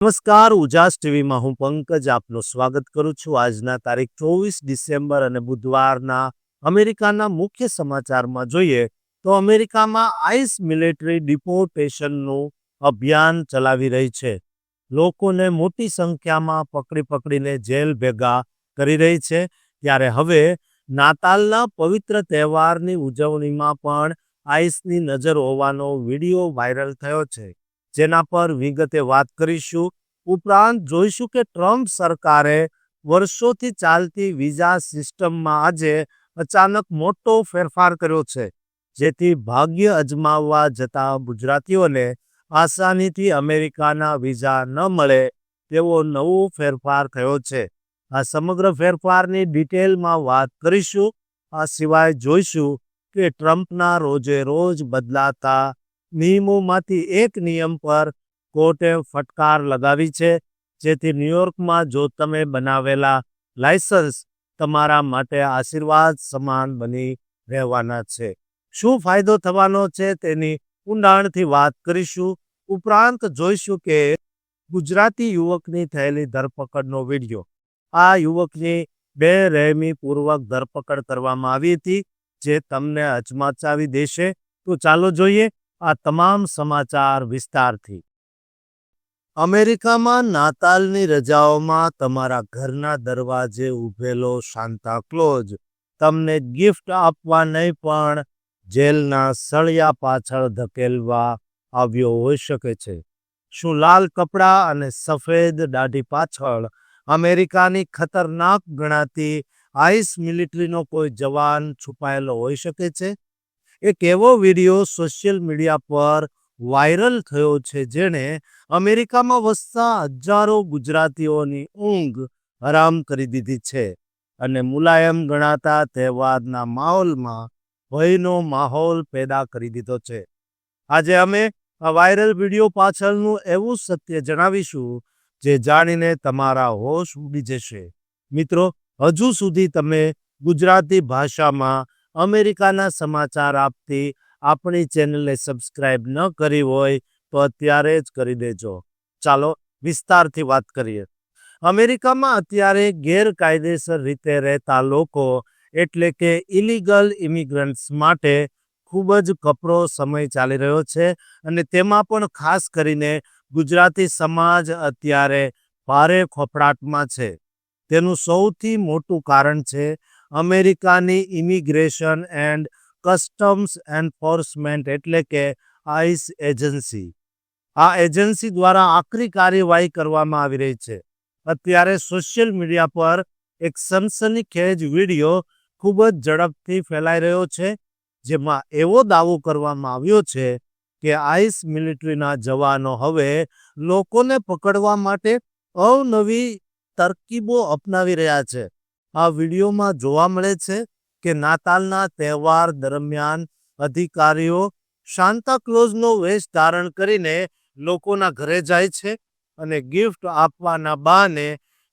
નમસ્કાર, ઉજાસ ટીવીમાં હું પંકજ આપનું સ્વાગત કરું છું. આજના તારીખ ચોવીસ ડિસેમ્બર અને બુધવારના અમેરિકાના મુખ્ય સમાચારમાં જોઈએ તો અમેરિકામાં આઈસ મિલિટરી ડિપોર્ટેશનનું અભિયાન ચલાવી રહી છે. લોકોને મોટી સંખ્યામાં પકડી પકડીને જેલ ભેગા કરી રહી છે. ત્યારે હવે નાતાલના પવિત્ર તહેવારની ઉજવણીમાં પણ આઈસની નજર હોવાનો વીડિયો વાયરલ થયો છે. જેના પર વિગતે વાત કરીશું. ઉપરાંત જોઈશું કે ટ્રમ્પ સરકારે વર્ષોથી ચાલતી વિઝા સિસ્ટમમાં આજે અચાનક મોટો ફેરફાર કર્યો છે, જેથી ભાગ્ય અજમાવવા જતા ગુજરાતીઓને આસાનીથી અમેરિકાના વિઝા ન મળે તેવો નવો ફેરફાર થયો છે. આ સમગ્ર ફેરફારની ડિટેલમાં વાત કરીશું. આ સિવાય જોઈશું કે ટ્રમ્પના રોજે રોજ બદલાતા નિયમોમાંથી એક નિયમ પર કોર્ટે ફટકાર લગાવી છે, જેથી ન્યુયોર્કમાં જો તમે બનાવેલા લાયસન્સ તમારા માટે આશીર્વાદ સમાન બની રહેવાના છે. શું ફાયદો થવાનો છે તેની ઊંડાણથી વાત કરીશું. ઉપરાંત જોઈશું કે ગુજરાતી યુવકની થયેલી ધરપકડનો વીડિયો. આ યુવકની બે રહેમીપૂર્વક ધરપકડ કરવામાં આવી હતી, જે તમને અચમાચાવી દેશે. તો ચાલો જોઈએ આ તમામ સમાચાર વિસ્તારથી. અમેરિકામાં નાતાલની રજાઓમાં તમારા ઘરના દરવાજે ઊભેલો સાન્તા ક્લોઝ, તમને ગિફ્ટ આપવા નહીં પણ જેલના સળિયા પાછળ ધકેલવા આવ્યો હોઈ શકે છે. શું લાલ કપડાં અને સફેદ દાઢી પાછળ અમેરિકાની ખતરનાક ગણાતી આઈસ મિલિટરીનો કોઈ જવાન છુપાયેલો હોઈ શકે છે? એક એવો વીડિયો સોશિયલ મીડિયા પર વાયરલ થયો છે જેણે અમેરિકામાં વસતા હજારો ગુજરાતીઓની ઊંઘ હરામ કરી દીધી છે અને મુલાયમ ગણાતા તહેવારના માહોલમાં ભયનો માહોલ પેદા કરી દીધો છે. આજે અમે આ વાયરલ વીડિયો પાછળનું એવું સત્ય જણાવીશું જે જાણીને તમારા હોશ ઉડી જશે. મિત્રો, હજુ સુધી તમે ગુજરાતી ભાષામાં અમેરિકાના સમાચાર આપતી આપણી ચેનલને સબસ્ક્રાઈબ ન કરી હોય તો અત્યારે જ કરી દેજો. ચાલો વિસ્તારથી વાત કરીએ. અમેરિકામાં અત્યારે ગેરકાયદેસર રીતે રહેતા લોકો એટલે કે ઇલીગલ ઇમિગ્રન્ટ્સ માટે ખૂબ જ કપરો સમય ચાલી રહ્યો છે અને તેમાં પણ ખાસ કરીને ગુજરાતી સમાજ અત્યારે ભારે ખોફડાટમાં છે. તેનું સૌથી મોટું કારણ છે અમેરિકાની ઇમિગ્રેશન એન્ડ કસ્ટમ્સ એન્ફોર્સમેન્ટ એટલે કે આઈસ એજન્સી. આ એજન્સી દ્વારા આકરી કાર્યવાહી કરવામાં આવી રહી છે. અત્યારે સોશિયલ મીડિયા પર એક સનસનીખેજ વીડિયો ખૂબ જ ઝડપથી ફેલાઈ રહ્યો છે, જેમાં એવો દાવો કરવામાં આવ્યો છે કે આઈસ મિલિટરીના જવાનો હવે લોકોને પકડવા માટે અવનવી તરકીબો અપનાવી રહ્યા છે. આ વિડીયોમાં જોવા મળે છે કે નાતાલના તહેવાર દરમિયાન અધિકારીઓ સાન્તાક્લોઝનો વેશ ધારણ કરીને લોકોના ઘરે જાય છે અને ગિફ્ટ આપવાના બહાને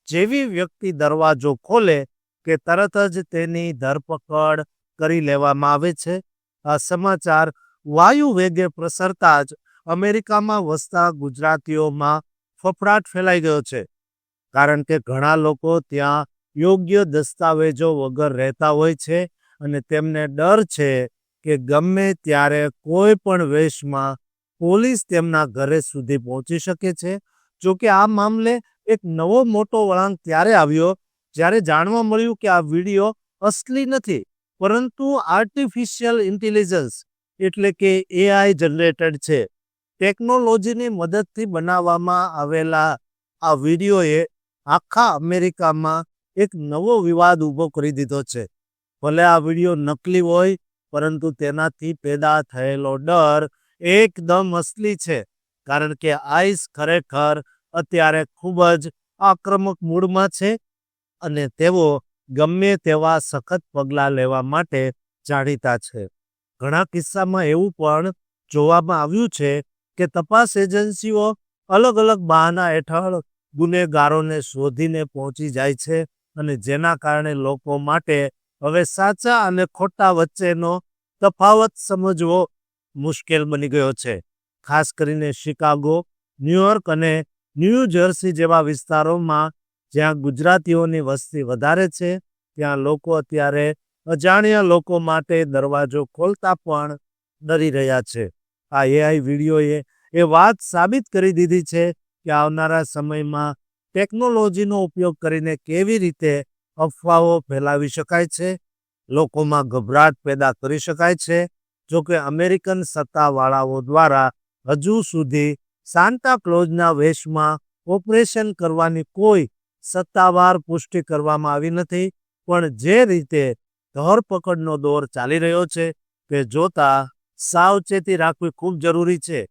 જેવી વ્યક્તિ દરવાજો ખોલે કે તરત જ તેની ધરપકડ કરી લેવામાં આવે છે. આ સમાચાર વાયુ વેગે પ્રસરતા જ અમેરિકામાં વસતા ગુજરાતીઓમાં ફફડાટ ફેલાઈ ગયો છે. કારણ કે ઘણા લોકો ત્યાં યોગ્ય દસ્તાવેજો વગર રહેતા હોય છે અને તેમને ડર છે કે ગમે ત્યારે કોઈ પણ વેશમાં પોલીસ તેમના ઘરે સુધી પહોંચી શકે છે. જો કે આ મામલે એક નવો મોટો વળાંક ત્યારે આવ્યો જ્યારે જાણવા મળ્યું કે આ વીડિયો અસલી નથી, પરંતુ આર્ટિફિશિયલ ઇન્ટેલિજન્સ એટલે કે એઆઈ જનરેટેડ છે. ટેકનોલોજીની મદદથી બનાવવામાં આવેલા આ વિડીયોએ આખા અમેરિકામાં એક નવો વિવાદ ઊભો કરી દીધો છે. ભલે આ વીડિયો નકલી હોય, પરંતુ તેનાથી પેદા થયેલો ડર એકદમ અસલી છે, કારણ કે આઈસ ખરેખર અત્યારે ખૂબ જ આક્રમક મૂડમાં છે અને તેઓ ગમે તેવા સખત પગલાં લેવા માટે જાણીતા છે. ઘણા કિસ્સામાં એવું પણ જોવામાં આવ્યું છે કે તપાસ એજન્સીઓ અલગ અલગ બહાના હેઠળ ગુનેગારોને શોધીને પહોંચી જાય છે અને જેના કારણે લોકો માટે હવે સાચા અને ખોટા વચ્ચેનો તફાવત સમજવો મુશ્કેલ બની ગયો છે. ખાસ કરીને શિકાગો, ન્યુયોર્ક અને ન્યૂ જર્સી જેવા વિસ્તારોમાં જ્યાં ગુજરાતીઓની વસ્તી વધારે છે, ત્યાં લોકો અત્યારે અજાણ્યા લોકો માટે દરવાજો ખોલતા પણ ડરી રહ્યા છે. આ એઆઈ વિડીયોએ એ વાત સાબિત કરી દીધી છે કે આવનારા સમયમાં ટેકનોલોજીનો ઉપયોગ કરીને કેવી રીતે અફવાઓ ફેલાવી શકાય છે? લોકોમાં ગભરાટ પેદા કરી શકાય છે? જો કે અમેરિકન સત્તાવાળાઓ દ્વારા હજુ સુધી ક્લોઝના વેશમાં ઓપરેશન કરવાની કોઈ સત્તાવાર પુષ્ટિ કરવામાં આવી નથી. પણ જે રીતે ધરપકડનો દોર ચાલી રહ્યો છે તે જોતા સાવચેતી રાખવી ખૂબ જરૂરી છે.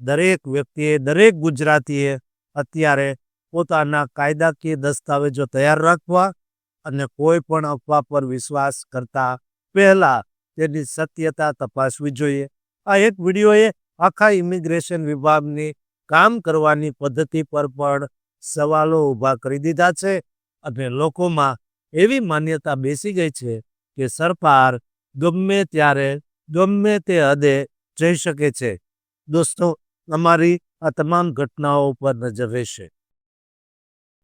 દરેક વ્યક્તિએ દરેક ગુજરાતીએ અત્યારે પોતાના કાયદાકીય દસ્તાવેજો તૈયાર રાખવા અને કોઈ પણ અફવા પર વિશ્વાસ કરતા પહેલા તેની સત્યતા તપાસવી જોઈએ. આ એક વિડીયોએ આખા ઇમિગ્રેશન વિભાગની કામ કરવાની પદ્ધતિ પર પણ સવાલો ઊભા કરી દીધા છે અને લોકોમાં એવી માન્યતા બેસી ગઈ છે કે સરકાર ગમે ત્યારે, ગમે તે હદે જઈ શકે છે. દોસ્તો, અમારી આ તમામ ઘટનાઓ ઉપર નજર રહેશે.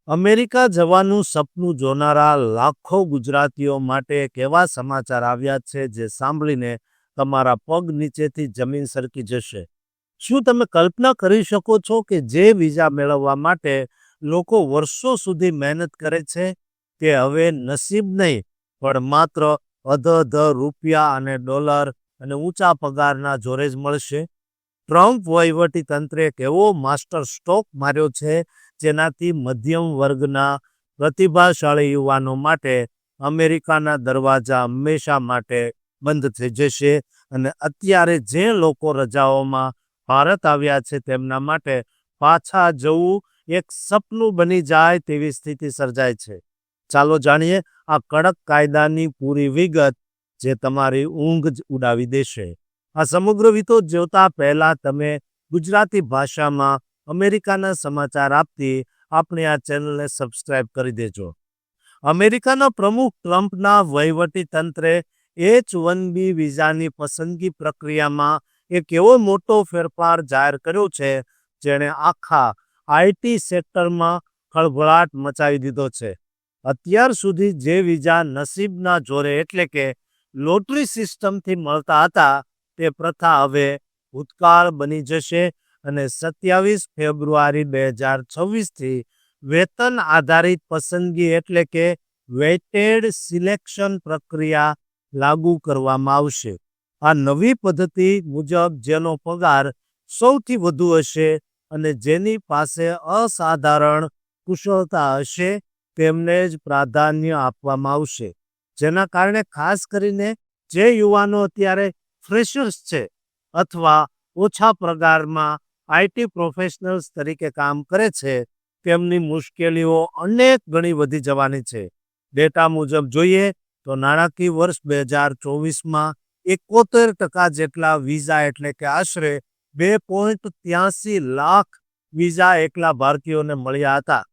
અમેરિકા જવાનું સપનું જોનારા લાખો ગુજરાતીઓ માટે એક એવા સમાચાર આવ્યા છે જે સાંભળીને તમારા પગ નીચેથી જમીન સરકી જશે. શું તમે કલ્પના કરી શકો છો કે જે વિઝા મેળવવા માટે લોકો વર્ષો સુધી મહેનત કરે છે? તે હવે નસીબ નહીં, પણ માત્ર અધ રૂપિયા અને ડોલર અને ઊંચા પગારના જોરે જ મળશે? ટ્રમ્પ વહીવટી તંત્રે એક એવો માસ્ટર સ્ટોક માર્યો છે, જેનાથી મધ્યમ વર્ગના પ્રતિભાશાળી યુવાનો માટે અમેરિકાના દરવાજા હંમેશા માટે બંધ થઈ જશે અને અત્યારે જે લોકો રજાઓમાં ભારત આવ્યા છે તેમના માટે પાછા જવું એક સપનું બની જાય તેવી સ્થિતિ સર્જાય છે. ચાલો જાણીએ આ કડક કાયદાની પૂરી વિગત જે તમારી ઊંઘ જ ઉડાવી દેશે. આ સમગ્ર વિતો જોતા પહેલા તમે ગુજરાતી ભાષામાં અમેરિકાના સમાચાર આપતી આપણે આ ચેનલને સબસ્ક્રાઇબ કરી દેજો. અમેરિકાના પ્રમુખ ટ્રમ્પના વહીવટી તંત્રે એચ વન બી વિઝાની પસંદગી પ્રક્રિયામાં એક એવો મોટો ફેરફાર જાહેર કર્યો છે, જેણે આખા આઈટી સેક્ટરમાં ખળભળાટ મચાવી દીધો છે. અત્યાર સુધી જે વિઝા નસીબના જોરે એટલે કે લોટરી સિસ્ટમથી મળતા હતા તે પ્રથા હવે ભૂતકાળ બની જશે અને સત્યાવીસ ફેબ્રુઆરી બે હજાર છવ્વીસથી વેતન આધારિત પસંદગી એટલે કે વેટેડ સિલેક્શન પ્રક્રિયા લાગુ કરવામાં આવશે. આ નવી પદ્ધતિ મુજબ જેનો પગાર સૌથી વધુ હશે અને જેની પાસે અસાધારણ કુશળતા હશે તેમને જ પ્રાધાન્ય આપવામાં આવશે. જેના કારણે ખાસ કરીને જે યુવાનો અત્યારે ફ્રેશર્સ છે અથવા ઓછા પગારમાં આઈટી પ્રોફેશનલ્સ તરીકે કામ કરે છે, તેમની મુશ્કેલીઓ અનેક ગણી વધી જવાની છે. ડેટા મુજબ જોઈએ તો નાણાકીય વર્ષ બે હજાર ચોવીસમાં એકોતેર ટકા જેટલા વિઝા એટલે કે આશરે બે પોઈન્ટ ત્યાસી લાખ વિઝા એકલા ભારતીયોને મળ્યા હતા.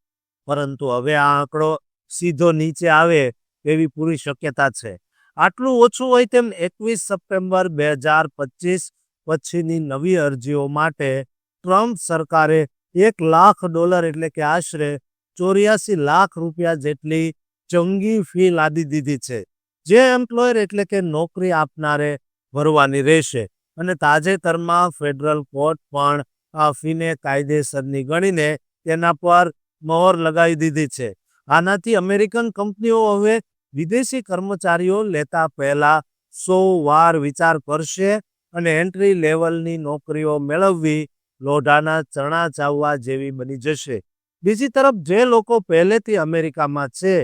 પરંતુ હવે આ આંકડો સીધો નીચે આવે તેવી પૂરી શક્યતા છે. આટલું ઓછું હોય તેમ એકવીસ સપ્ટેમ્બર બે હજાર પચીસ પછીની નવી અરજીઓ માટે ટ્રમ્પ સરકારે એક લાખ ડોલર એટલે કે આશરે ચોર્યાસી લાખ રૂપિયા જેટલી ચંગી ફી લાદી દીધી છે. જે એમ્પ્લોયર એટલે કે નોકરી આપનારે ભરવાની રહેશે અને તાજેતરમાં ફેડરલ કોર્ટ પણ આ ફીને કાયદેસરની ગણીને તેના પર મહોર લગાવી દીધી છે. આનાથી અમેરિકન કંપનીઓ હવે વિદેશી કર્મચારીઓ લેતા પહેલા સો વાર વિચાર કરશે અને એન્ટ્રી લેવલની નોકરીઓ મેળવવી લોઢાના ચણા ચાવવા જેવી બની જશે. બીજી તરફ જે લોકો પહેલેથી અમેરિકામાં છે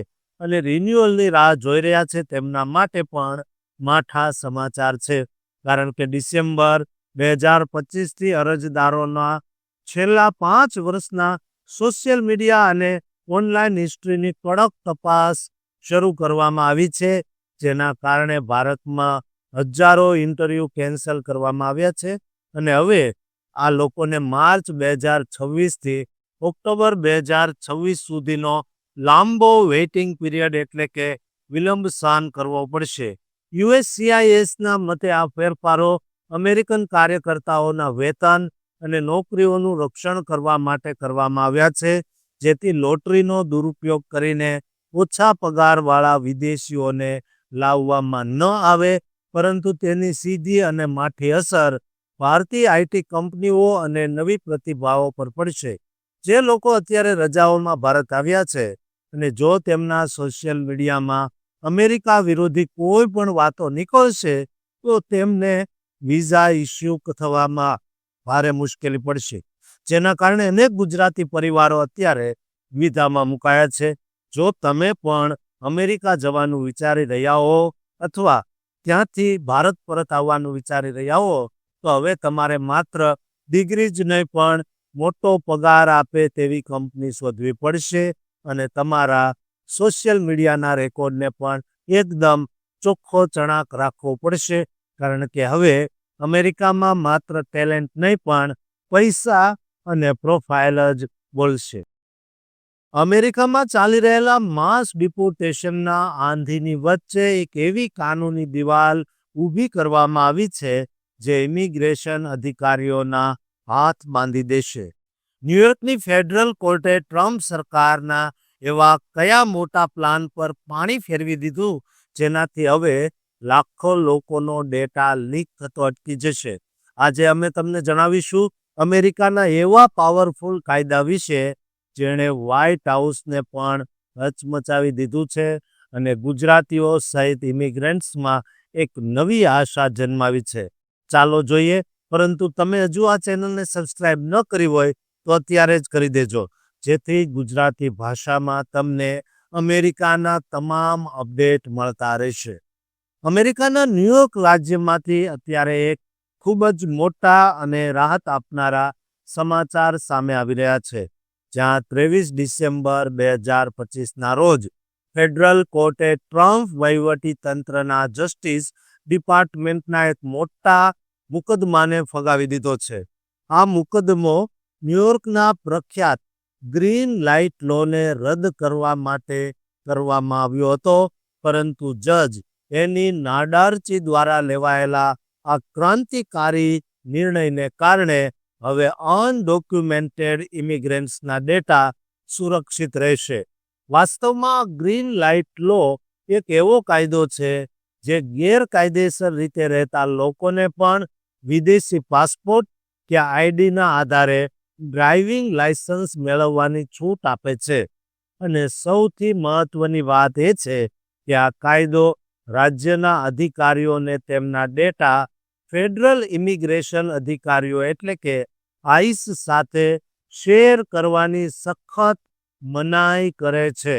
અને રિન્યુઅલની રાહ જોઈ રહ્યા છે તેમના માટે પણ માઠા સમાચાર છે. કારણ કે ડિસેમ્બર બે હજાર પચીસથી અરજદારોના છેલ્લા પાંચ વર્ષના સોશિયલ મીડિયા અને ઓનલાઈન હિસ્ટ્રીની કડક તપાસ શરૂ કરવામાં આવી છે, જેના કારણે ભારતમાં હજારો ઇન્ટરવ્યૂ કેન્સલ કરવામાં આવ્યા છે. અને હવે આ લોકોને માર્ચ બે હજાર છવ્વીસથી ઓક્ટોબર બે હજાર છવ્વીસ સુધીનો લાંબો વેઇટિંગ પીરિયડ એટલે કે વિલંબ સહન કરવો પડશે. યુએસસીઆઈએસના મતે આ ફેરફારો અમેરિકન કાર્યકર્તાઓના વેતન અને નોકરીઓનું રક્ષણ કરવા માટે કરવામાં આવ્યા છે, જેથી લોટરીનો દુરુપયોગ કરીને ઓછા પગારવાળા વિદેશીઓને લાવવામાં ન આવે, પરંતુ તેની સીધી અને માઠી અસર ભારતીય આઈટી કંપનીઓ અને નવી પ્રતિભાઓ પર પડશે. જે લોકો અત્યારે રજાઓમાં ભારત આવ્યા છે અને જો તેમના સોશિયલ મીડિયામાં અમેરિકા વિરોધી કોઈ પણ વાતો નીકળશે, તો તેમને વિઝા ઇસ્યુ થવામાં ભારે મુશ્કેલી પડશે. જેના કારણે અનેક ગુજરાતી પરિવારો અત્યારે વિધામાં મુકાયા છે. જો તમે પણ અમેરિકા જવાનું વિચારી રહ્યા હો અથવા ત્યાંથી ભારત પરત આવવાનું વિચારી રહ્યા હો, તો હવે તમારે માત્ર ડિગ્રી જ નહીં પણ મોટો પગાર આપે તેવી કંપની શોધવી પડશે અને તમારા સોશિયલ મીડિયાના રેકોર્ડને પણ એકદમ ચોખ્ખો ચણાક રાખવો પડશે. કારણ કે હવે અમેરિકામાં માત્ર ટેલેન્ટ નહીં પણ પૈસા અને પ્રોફાઇલ જ બોલશે. અમેરિકામાં ચાલી રહેલા માસ ડિપોર્ટેશનના આંધીની વચ્ચે એક એવી કાનૂની દિવાલ ઊભી કરવામાં આવી છે, જે ઇમિગ્રેશન અધિકારીઓના હાથ બાંધી દેશે. ન્યુયોર્કની ફેડરલ કોર્ટે ટ્રમ્પ સરકારના એવા કયા મોટા પ્લાન પર પાણી ફેરવી દીધું, જેનાથી હવે લાખો લોકોનો ડેટા લીક થતો અટકી જશે? આજે અમે તમને જણાવીશું અમેરિકાના એવા પાવરફુલ કાયદા વિશે જેણે વ્હાઇટ હાઉસને પણ હચમચાવી દીધું છે અને ગુજરાતીઓ સહિત ઇમિગ્રન્ટ્સમાં એક નવી આશા જન્માવી છે. ચાલો જોઈએ, પરંતુ તમે હજુ આ ચેનલને સબસ્ક્રાઇબ ન કરી હોય તો અત્યારે જ કરી દેજો, જેથી ગુજરાતી ભાષામાં તમને અમેરિકાના તમામ અપડેટ મળતા રહેશે. અમેરિકાના ન્યુયોર્ક રાજ્યમાંથી અત્યારે એક ખૂબ જ મોટા અને રાહત આપનારા સમાચાર સામે આવી રહ્યા છે. જ્યાં ત્રેવીસ ડિસેમ્બર બે હજાર પચીસના રોજ ફેડરલ કોર્ટે ટ્રમ્પ તંત્રના જસ્ટિસ ડિપાર્ટમેન્ટના એક મોટા મુકદ્દમાને ફગાવી દીધો છે. આ મુકદ્દમો ન્યુયોર્કના પ્રખ્યાત ગ્રીન લાઇટ લોને રદ કરવા માટે કરવામાં આવ્યો હતો, પરંતુ જજ એની નાડારચી દ્વારા લેવાયેલા આ ક્રાંતિકારી નિર્ણયને કારણે હવે અનડોક્યુમેન્ટેડ ઇમિગ્રન્ટ્સના ડેટા સુરક્ષિત રહેશે. વાસ્તવમાં ગ્રીન લાઇટ લો એક એવો કાયદો છે જે ગેરકાયદેસર રીતે રહેતા લોકોને પણ વિદેશી પાસપોર્ટ કે આઈડીના આધારે ડ્રાઇવિંગ લાયસન્સ મેળવવાની છૂટ આપે છે. અને સૌથી મહત્વની વાત એ છે કે આ કાયદો રાજ્યના અધિકારીઓને તેમના ડેટા ફેડરલ ઇમિગ્રેશન અધિકારીઓ એટલે કે આઈસ સાથે શેર કરવાની સખત મનાઈ કરે છે.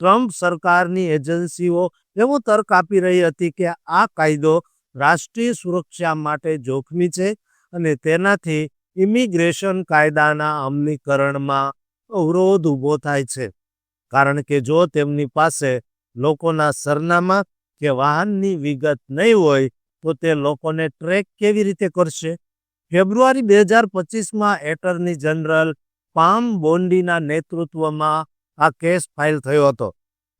ટ્રમ્પ સરકારની એજન્સીઓ એવો તર્ક આપી રહી હતી કે આ કાયદો રાષ્ટ્રીય સુરક્ષા માટે જોખમી છે અને તેનાથી ઇમિગ્રેશન કાયદાના અમલીકરણમાં અવરોધ ઊભો થાય છે. કારણ કે જો તેમની પાસે લોકોના સરનામા કે વાહનની વિગત નહીં હોય તો તે લોકોને ટ્રેક કેવી રીતે કરશે? ફેબ્રુઆરી બે હજાર પચીસમાં એટર્ની જનરલ પામ બોન્ડીના નેતૃત્વમાં આ કેસ ફાઇલ થયો હતો,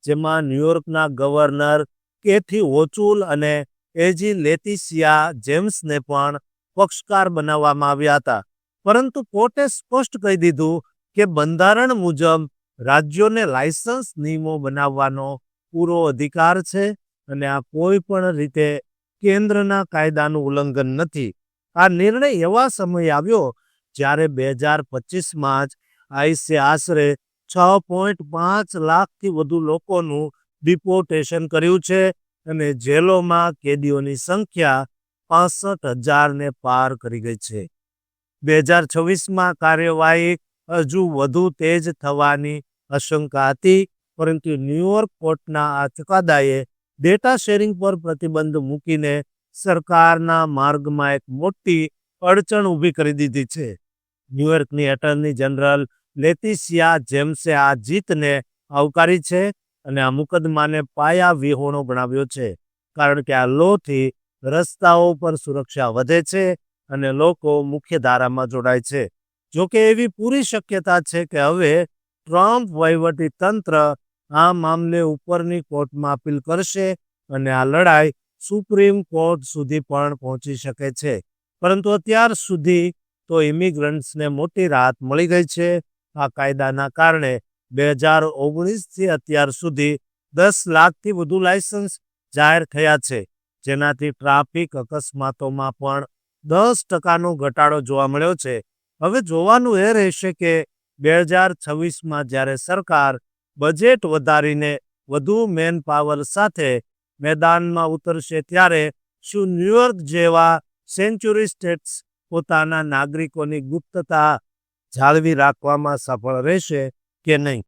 જેમાં ન્યુયોર્કના ગવર્નર કેથી ઓચુલ અને એજી લેતિસિયા જેમ્સને પણ પક્ષકાર બનાવવામાં આવ્યા હતા. પરંતુ કોર્ટે સ્પષ્ટ કહી દીધું કે બંધારણ મુજબ રાજ્યોને લાયસન્સ નિયમો બનાવવાનો પૂરો અધિકાર છે અને આ કોઈ પણ રીતે કેન્દ્રના કાયદાનું ઉલ્લંઘન નથી. આ નિર્ણય એવા સમયે આવ્યો જ્યારે બે હજાર પચીસમાં જ આઈસે આશરે છ પોઈન્ટ પાંચ લાખથી વધુ લોકોનું ડિપોર્ટેશન કર્યું છે અને જેલોમાં કેદીઓની સંખ્યા પાસઠ હજારને પાર કરી ગઈ છે. બે હજાર છવ્વીસમાં કાર્યવાહી હજુ વધુ તેજ થવાની આશંકા હતી, પરંતુ ન્યુયોર્ક કોર્ટના આ ચુકાદાએ ડેટા શેરિંગ પર પ્રતિબંધ મૂકીને સરકારના માર્ગમાં એક મોટી અડચણ ઊભી કરી દીધી છે. ન્યુયોર્કની એટર્ની જનરલ લેતિસિયા જેમ્સે આ જીતને આવકારી છે અને આ મુકદ્દમાને પાયા વિહોણો ગણાવ્યો છે, કારણ કે આ લોથી રસ્તાઓ પર સુરક્ષા વધે છે અને લોકો મુખ્ય ધારામાં જોડાય છે. જોકે એવી પૂરી શક્યતા છે કે હવે ટ્રમ્પ વહીવટી તંત્ર આ મામલે ઉપરની કોર્ટમાં અપીલ કરશે અને આ લડાઈ સુપ્રીમ કોર્ટ સુધી પણ પહોંચી શકે છે. પરંતુ અત્યાર સુધી તો ઇમિગ્રન્ટ્સને મોટી રાહત મળી ગઈ છે. આ કાયદાના કારણે બે હજાર ઓગણીસથી અત્યાર સુધી દસ લાખથી વધુ લાયસન્સ જાહેર થયા છે. જેનાથી ટ્રાફિક અકસ્માતોમાં પણ દસ ટકાનો ઘટાડો જોવા મળ્યો છે. હવે જોવાનું એ રહેશે કે બે હજાર છવ્વીસમાં જ્યારે સરકાર બજેટ વધારીને વધુ મેન પાવર સાથે મેદાનમાં ઉતરશે ત્યારે શું ન્યુયોર્ક જેવા સેન્ચુરી સ્ટેટ્સ પોતાના નાગરિકોની ગુપ્તતા જાળવી રાખવામાં સફળ રહેશે કે નહીં?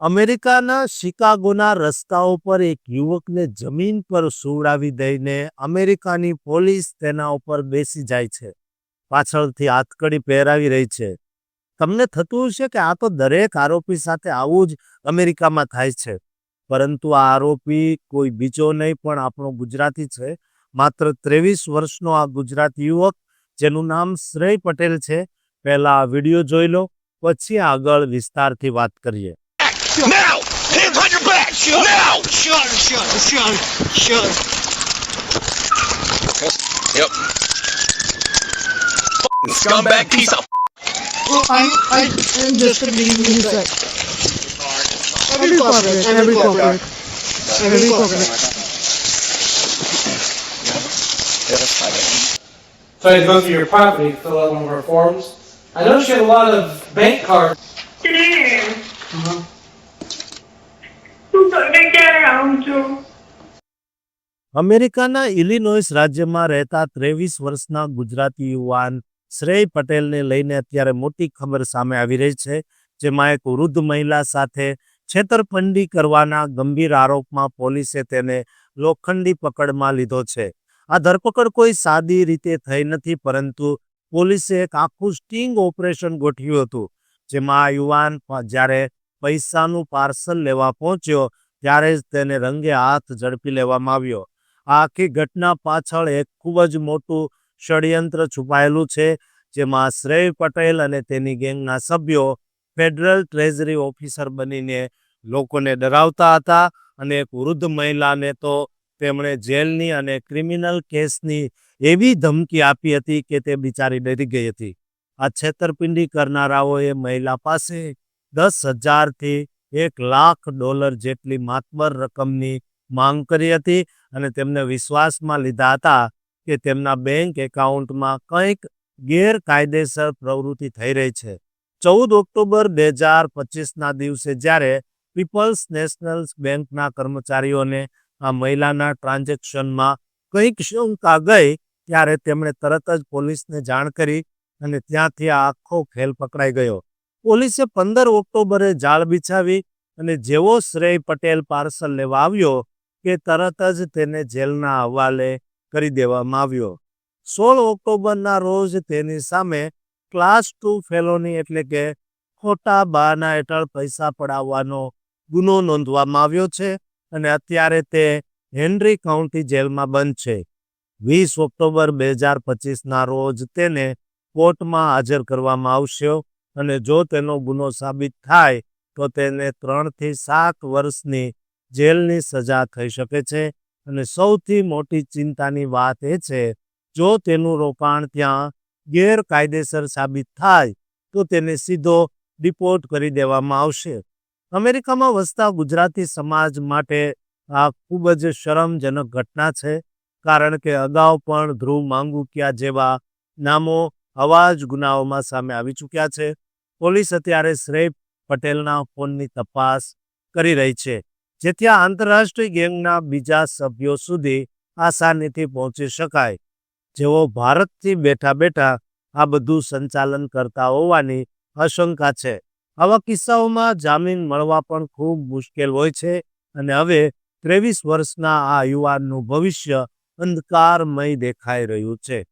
અમેરિકાના શિકાગોના રસ્તાઓ પર એક યુવકને જમીન પર સુવડાવી દઈને અમેરિકાની પોલીસ તેના ઉપર બેસી જાય છે. પાછળથી હાથકડી પહેરાવી રહી છે. તમને થતું હશે કે આ તો દરેક આરોપી સાથે આવું જ અમેરિકામાં થાય છે. પરંતુ આ આરોપી કોઈ બીજો નહીં પણ આપણો ગુજરાતી છે. માત્ર ત્રેવીસ વર્ષનો આ ગુજરાતી યુવક જેનું નામ શ્રેય પટેલ છે. પહેલા આ વીડિયો જોઈ લો પછી આગળ વિસ્તારથી વાત કરીએ. Scumbag piece of Well, I, I am just a being inside. Every corporate, every corporate, every corporate. So I go through your property, fill out one of our forms. I noticed you had a lot of bank cards. તું તને ક્યારે આવું છું અમેરિકાના Illinois રાજ્યમાં રહેતા ત્રેવીસ વર્ષના ગુજરાતી યુવાન શ્રેય પટેલને લઈને અત્યારે મોટી ખબર સામે આવી રહી છે, જેમાં એક વૃદ્ધ મહિલા સાથે છેતરપિંડી કરવાના ગંભીર આરોપમાં પોલીસે તેને લોખંડી પકડમાં લીધો છે. આ ધરપકડ કોઈ સાદી રીતે થઈ નથી, પરંતુ પોલીસે એક આખું સ્ટિંગ ઓપરેશન ગોઠવ્યું હતું, જેમાં યુવાન જ્યારે પૈસાનું પાર્સલ લેવા પહોંચ્યો, ત્યારે જ તેને રંગે હાથ ઝડપી લેવામાં આવ્યો. આ આખી ઘટના પાછળ એક ખૂબ જ મોટું ષડયંત્ર છુપાયેલું છે, જેમાં શ્રેય પટેલ અને તેની ગેંગના સભ્યો ફેડરલ ટ્રેઝરી ઓફિસર બનીને લોકોને ડરાવતા હતા અને એક વૃદ્ધ મહિલાને તો તેમણે જેલની અને ક્રિમિનલ કેસની એવી ધમકી આપી હતી કે તે બિચારી ડરી ગઈ હતી. આ છેતરપિંડી કરનારાઓએ મહિલા પાસે દસ હજારથી એક લાખ ડોલર જેટલી માતબર રકમની માંગ કરી હતી અને તેમને વિશ્વાસમાં લીધા હતા કે તેમના બેંક એકાઉન્ટમાં કંઈક ગેરકાયદેસર પ્રવૃત્તિ થઈ રહી છે. ચૌદ ઓક્ટોબર બે હજાર પચીસના દિવસે જ્યારે પીપલ્સ નેશનલ બેંકના કર્મચારીઓને આ મહિલાના ટ્રાન્ઝેક્શનમાં કંઈક શંકા ગઈ, ત્યારે તેમણે તરત જ પોલીસને જાણ કરી અને ત્યાંથી આ આખો ખેલ પકડાઈ ગયો. પોલીસે પંદર ઓક્ટોબરે જાળ બિછાવી અને જેવો શ્રેય પટેલ પાર્સલ લેવા આવ્યો કે તરત જ તેને જેલના હવાલે કરી દેવામાં આવ્યો. સોળ ઓક્ટોબરના રોજ તેની સામે ક્લાસ ટુ ફેલોની એટલે કે ખોટા બહાના હેઠળ પૈસા પડાવવાનો ગુનો નોંધવામાં આવ્યો છે અને અત્યારે તે હેનરી કાઉન્ટી જેલમાં બંધ છે. વીસ ઓક્ટોબર બે હજાર પચીસના રોજ તેને કોર્ટમાં હાજર કરવામાં આવશે અને જો તેનો ગુનો સાબિત થાય તો તેને ત્રણથી સાત વર્ષની જેલની સજા થઈ શકે છે. અને સૌથી મોટી ચિંતાની વાત એ છે, જો તેનું રોકાણ ત્યાં ગેરકાયદેસર સાબિત થાય, તો તેને સીધો ડિપોર્ટ કરી દેવામાં આવશે. અમેરિકામાં વસતા ગુજરાતી સમાજ માટે આ ખૂબ જ શરમજનક ઘટના છે, કારણ કે અગાઉ પણ ધ્રુવ માંગુકિયા જેવા નામો આવા જ ગુનાઓમાં સામે આવી ચૂક્યા છે. પોલીસ અત્યારે શ્રેય પટેલના ફોનની તપાસ કરી રહી છે. જેથી આ આંતરરાષ્ટ્રીય ગેંગના બીજા સભ્યો સુધી આસાનીથી પહોંચી શકાય. જેઓ ભારતથી બેઠા બેઠા આ બધું સંચાલન કરતા હોવાની આશંકા છે. આવા કિસ્સાઓમાં જામીન મળવા પણ ખૂબ મુશ્કેલ હોય છે અને હવે ત્રેવીસ વર્ષના આ યુવાનનું ભવિષ્ય અંધકારમય દેખાઈ રહ્યું છે.